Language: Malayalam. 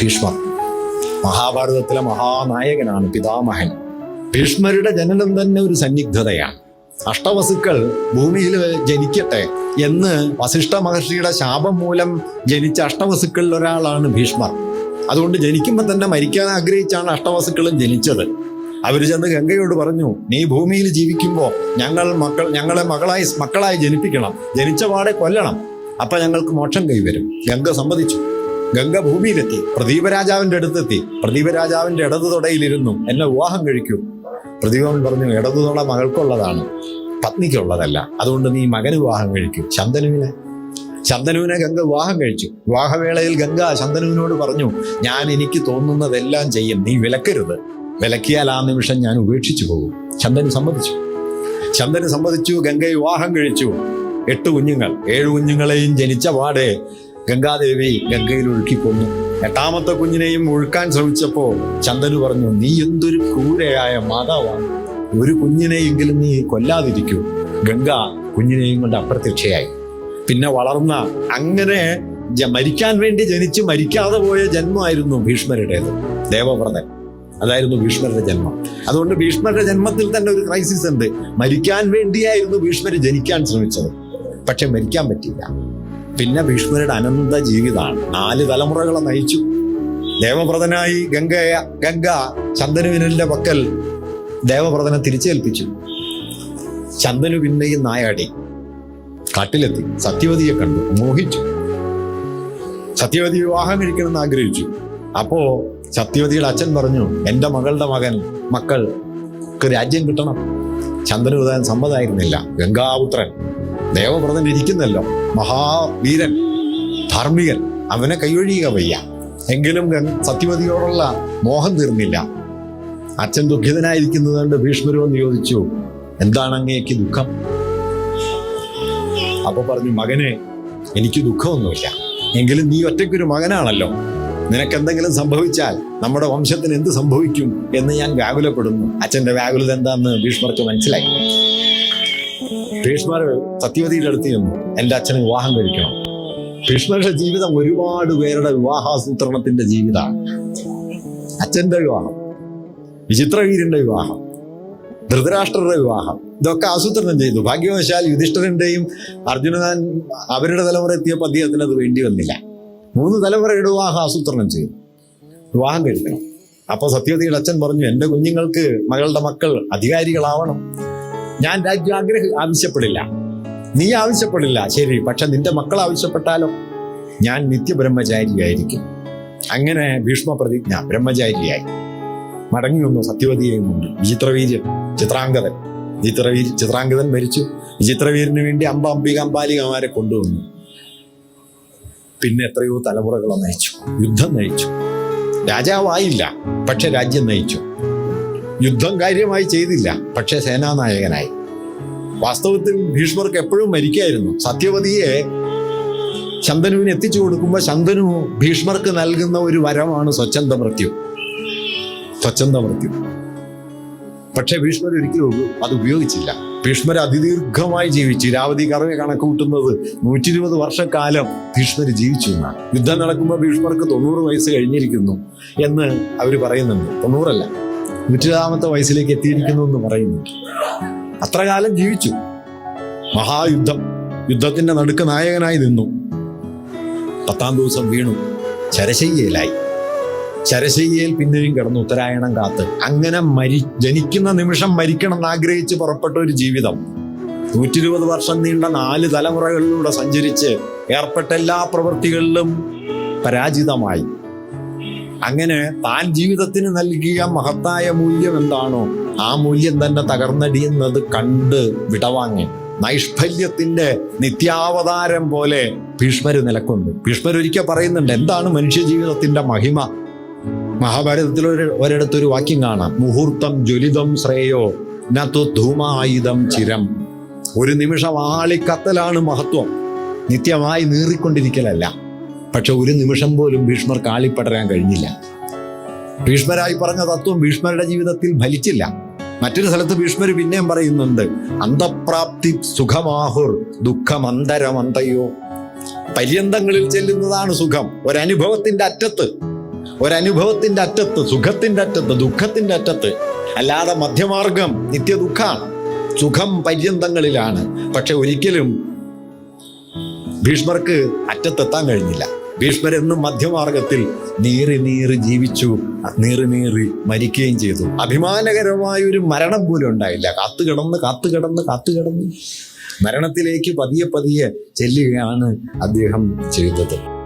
ഭീഷ്മർ മഹാഭാരതത്തിലെ മഹാനായകനാണ് പിതാമഹൻ. ഭീഷ്മരുടെ ജനനം തന്നെ ഒരു സന്നിഗ്ധതയാണ്. അഷ്ടവസുക്കൾ ഭൂമിയിൽ ജനിക്കട്ടെ എന്ന് വസിഷ്ഠ മഹർഷിയുടെ ശാപം മൂലം ജനിച്ച അഷ്ടവസുക്കളിൽ ഒരാളാണ് ഭീഷ്മർ. അതുകൊണ്ട് ജനിക്കുമ്പോൾ തന്നെ മരിക്കാൻ ആഗ്രഹിച്ചാണ് അഷ്ടവസുക്കളും ജനിച്ചത്. അവർ ചെന്ന് ഗംഗയോട് പറഞ്ഞു നീ ഭൂമിയിൽ ജീവിക്കുമ്പോൾ ഞങ്ങൾ മക്കൾ ഞങ്ങളെ മകളായി മക്കളായി ജനിപ്പിക്കണം. ജനിച്ച പാടെ കൊല്ലണം. അപ്പൊ ഞങ്ങൾക്ക് മോക്ഷം കൈവരും. ഗംഗ സമ്മതിച്ചു. ഗംഗ ഭൂമിയിലെത്തി. പ്രദീപരാജാവിന്റെ അടുത്തെത്തി. പ്രദീപരാജാവിന്റെ ഇടതു തുടയിലിരുന്നു എന്നെ വിവാഹം കഴിക്കൂ. പ്രദീപൻ പറഞ്ഞു ഇടതു മകൾക്കുള്ളതാണ്. പത്നിക്കുള്ളതല്ല. അതുകൊണ്ട് നീ മകന് വിവാഹം കഴിക്കൂ. ശന്തനുവിനെ. ശന്തനുവിനെ ഗംഗ വിവാഹം കഴിച്ചു. വിവാഹവേളയിൽ ഗംഗ ശന്തനുവിനോട് പറഞ്ഞു ഞാൻ എനിക്ക് തോന്നുന്നതെല്ലാം ചെയ്യും. നീ വിലക്കരുത്. വിലക്കിയാൽ ആ നിമിഷം ഞാൻ ഉപേക്ഷിച്ചു പോകും. ചന്ദന് സമ്മതിച്ചു. ചന്ദന് സമ്മതിച്ചു ഗംഗയെ വിവാഹം കഴിച്ചു. എട്ട് കുഞ്ഞുങ്ങൾ ഏഴ് കുഞ്ഞുങ്ങളെയും ജനിച്ച പാടെ ഗംഗാദേവി ഗംഗയിൽ ഒഴുക്കിക്കൊന്നു എട്ടാമത്തെ കുഞ്ഞിനെയും ഒഴുക്കാൻ ശ്രമിച്ചപ്പോൾ ചന്ദന് പറഞ്ഞു നീ എന്തൊരു ക്രൂരയായ മാതാവാണ്. ഒരു കുഞ്ഞിനെയെങ്കിലും നീ കൊല്ലാതിരിക്കൂ. ഗംഗ കുഞ്ഞിനെയും കൊണ്ട് അപ്രത്യക്ഷയായി. പിന്നെ വളർന്ന അങ്ങനെ മരിക്കാൻ വേണ്ടി ജനിച്ച് മരിക്കാതെ പോയ ജന്മമായിരുന്നു ഭീഷ്മരുടേത് ദേവവ്രതൻ. അതായിരുന്നു ഭീഷ്മരുടെ ജന്മം. അതുകൊണ്ട് ഭീഷ്മരുടെ ജന്മത്തിൽ തന്നെ ഒരു ക്രൈസിസ് ഉണ്ട്. മരിക്കാൻ വേണ്ടിയായിരുന്നു ഭീഷ്മർ ജനിക്കാൻ ശ്രമിച്ചത്. പക്ഷെ മരിക്കാൻ പറ്റില്ല പിന്നെ ഭീഷ്മരുടെ അനന്ത ജീവിതമാണ് നാല് തലമുറകളെ നയിച്ചു. ദേവവ്രതനായി ഗംഗയ ഗംഗ ചന്ദനുവിനലിന്റെ പക്കൽ ദേവവ്രതനെ തിരിച്ചേൽപ്പിച്ചു. ചന്ദനു പിന്നെയും നായാടി. കാട്ടിലെത്തി. സത്യവതിയെ കണ്ടു. മോഹിച്ചു. സത്യവതി വിവാഹം കഴിക്കണമെന്ന് ആഗ്രഹിച്ചു. അപ്പോ സത്യവതിയുടെ അച്ഛൻ പറഞ്ഞു എന്റെ മകളുടെ മകൻ മക്കൾക്ക് രാജ്യം കിട്ടണം. ചന്ദനുദാൻ സമ്മതമായിരുന്നില്ല ഗംഗാപുത്രൻ ദേവവ്രതൻ ഇരിക്കുന്നല്ലോ. മഹാവീരൻ ധാർമ്മികൻ അവനെ കൈയൊഴിയുക വയ്യ. എങ്കിലും സത്യവതിയോടുള്ള മോഹം തീർന്നില്ല. അച്ഛൻ ദുഃഖിതനായിരിക്കുന്നത് കൊണ്ട് ഭീഷ്മരോന്ന് ചോദിച്ചു എന്താണ് അങ്ങേക്ക് ദുഃഖം? അപ്പൊ പറഞ്ഞു മകനെ എനിക്ക് ദുഃഖമൊന്നുമില്ല. എങ്കിലും നീ ഒറ്റയ്ക്കൊരു മകനാണല്ലോ. നിനക്ക് എന്തെങ്കിലും സംഭവിച്ചാൽ നമ്മുടെ വംശത്തിന് എന്ത് സംഭവിക്കും എന്ന് ഞാൻ വ്യാകുലപ്പെടുന്നു. അച്ഛന്റെ വ്യാകുലത എന്താന്ന് ഭീഷ്മർക്ക് മനസ്സിലായി. ഭീഷ്മർ സത്യവതിയുടെ അടുത്ത് ചെന്നു. എന്റെ അച്ഛന് വിവാഹം കഴിക്കണം. ഭീഷ്മരുടെ ജീവിതം ഒരുപാട് പേരുടെ വിവാഹാസൂത്രണത്തിന്റെ ജീവിതമാണ്. അച്ഛന്റെ വിവാഹം വിചിത്രവീരന്റെ വിവാഹം ധൃതരാഷ്ട്രരുടെ വിവാഹം ഇതൊക്കെ ആസൂത്രണം ചെയ്തു. ഭാഗ്യവശാൽ യുധിഷ്ഠരന്റെയും അർജുനൻ അവരുടെ തലമുറ എത്തിയപ്പോൾ അദ്ദേഹത്തിന് അത് വേണ്ടി വന്നില്ല. മൂന്ന് തലമുറയുടെ വിവാഹം ആസൂത്രണം ചെയ്തു. വിവാഹം കഴിക്കണം. അപ്പോൾ സത്യവതിയുടെ അച്ഛൻ പറഞ്ഞു എന്റെ കുഞ്ഞുങ്ങൾക്ക് മകളുടെ മക്കൾ അധികാരികളാവണം. ഞാൻ രാജ്യം ആഗ്രഹ ആവശ്യപ്പെടില്ല. നീ ആവശ്യപ്പെടില്ല. ശരി. പക്ഷെ നിന്റെ മക്കൾ ആവശ്യപ്പെട്ടാലോ? ഞാൻ നിത്യബ്രഹ്മചാരിയായിരിക്കും. അങ്ങനെ ഭീഷ്മ പ്രതിജ്ഞ ബ്രഹ്മചാരിയായി. മടങ്ങി വന്നു സത്യവതിയെയും കൊണ്ട്. വിചിത്രവീര്യൻ ചിത്രാംഗതൻ. ചിത്രവീര് ചിത്രാംഗതൻ മരിച്ചു. വിചിത്രവീരന് വേണ്ടി അമ്പ അംബിക അമ്പാലികമാരെ കൊണ്ടുവന്നു. പിന്നെ എത്രയോ തലമുറകളെ നയിച്ചു. യുദ്ധം നയിച്ചു. രാജാവായില്ല പക്ഷെ രാജ്യം നയിച്ചു. യുദ്ധം കാര്യമായി ചെയ്തില്ല പക്ഷെ സേനാനായകനായി. വാസ്തവത്തിൽ ഭീഷ്മർക്ക് എപ്പോഴും മരിക്കായിരുന്നു. സത്യവതിയെ ശന്തനുവിന് എത്തിച്ചു കൊടുക്കുമ്പോൾ ശന്തനു ഭീഷ്മർക്ക് നൽകുന്ന ഒരു വരമാണ് സ്വച്ഛന്ത മൃത്യു സ്വച്ഛന്ത മൃത്യു പക്ഷെ ഭീഷ്മർ ഒരിക്കലും അത് ഉപയോഗിച്ചില്ല. ഭീഷ്മർ അതിദീർഘമായി ജീവിച്ചു. രാവതി കറവെ കണക്ക് കൂട്ടുന്നത് നൂറ്റി ഇരുപത് വർഷക്കാലം ഭീഷ്മർ ജീവിച്ചു എന്നാണ്. യുദ്ധം നടക്കുമ്പോൾ ഭീഷ്മർക്ക് തൊണ്ണൂറ് വയസ്സ് കഴിഞ്ഞിരിക്കുന്നു എന്ന് അവർ പറയുന്നുണ്ട്. തൊണ്ണൂറല്ല നൂറ്റിരാമത്തെ വയസ്സിലേക്ക് എത്തിയിരിക്കുന്നു എന്ന് പറയുന്നുണ്ട്. അത്ര കാലം ജീവിച്ചു. മഹായുദ്ധം. യുദ്ധത്തിന്റെ നടുക്ക് നായകനായി നിന്നു. പത്താം ദിവസം വീണു. ചരശയ്യയിലായി. ചരശയ്യയിൽ പിന്നെയും കിടന്നു ഉത്തരായണം കാത്ത്. അങ്ങനെ മരി ജനിക്കുന്ന നിമിഷം മരിക്കണം എന്നാഗ്രഹിച്ച് പുറപ്പെട്ട ഒരു ജീവിതം. നൂറ്റി ഇരുപത് വർഷം നീണ്ട നാല് തലമുറകളിലൂടെ സഞ്ചരിച്ച് ഏർപ്പെട്ട എല്ലാ പ്രവൃത്തികളിലും പരാജിതമായി. അങ്ങനെ താൻ ജീവിതത്തിന് നൽകിയ മഹത്തായ മൂല്യം എന്താണോ ആ മൂല്യം തന്നെ തകർന്നടിയുന്നത് കണ്ട് വിടവാങ്ങി. നൈഷ്ഫല്യത്തിന്റെ നിത്യാവതാരം പോലെ ഭീഷ്മര് നിലക്കുന്നു. ഭീഷ്മർ ഒരിക്കൽ പറയുന്നുണ്ട് എന്താണ് മനുഷ്യ ജീവിതത്തിന്റെ മഹിമ? മഹാഭാരതത്തിൽ ഒരു ഒരിടത്തൊരു വാക്യം കാണാം. മുഹൂർത്തം ജ്വലിതം ശ്രേയോ നത്തു ധൂമായുധം ചിരം. ഒരു നിമിഷം ആളിക്കത്തലാണ് മഹത്വം. നിത്യമായി നീറിക്കൊണ്ടിരിക്കലല്ല. പക്ഷെ ഒരു നിമിഷം പോലും ഭീഷ്മർ കാളിപ്പടരാൻ കഴിഞ്ഞില്ല. ഭീഷ്മരായി പറഞ്ഞ തത്വം ഭീഷ്മരുടെ ജീവിതത്തിൽ ഫലിച്ചില്ല. മറ്റൊരു സ്ഥലത്ത് ഭീഷ്മർ പിന്നെയും പറയുന്നുണ്ട് അന്തപ്രാപ്തി സുഖമാഹുർ ദുഃഖമന്തരമന്തയോ. പര്യന്തങ്ങളിൽ ചെല്ലുന്നതാണ് സുഖം. ഒരനുഭവത്തിന്റെ അറ്റത്ത്. ഒരനുഭവത്തിന്റെ അറ്റത്ത് സുഖത്തിന്റെ അറ്റത്ത് ദുഃഖത്തിന്റെ അറ്റത്ത് അല്ലാതെ മധ്യമാർഗം നിത്യ ദുഃഖാണ് സുഖം പര്യന്തങ്ങളിലാണ്. പക്ഷെ ഒരിക്കലും ഭീഷ്മർക്ക് അറ്റത്തെത്താൻ കഴിഞ്ഞില്ല. ഭീഷ്മർ എന്നും മധ്യമാർഗത്തിൽ നീറി നീറി ജീവിച്ചു നീറി നീറി മരിക്കുകയും ചെയ്തു. അഭിമാനകരമായ ഒരു മരണം പോലും ഉണ്ടായില്ല. കാത്തു കിടന്ന് കാത്തു കിടന്ന് കാത്തു കിടന്ന് മരണത്തിലേക്ക് പതിയെ പതിയെ ചെല്ലുകയാണ് അദ്ദേഹം ചെയ്തത്.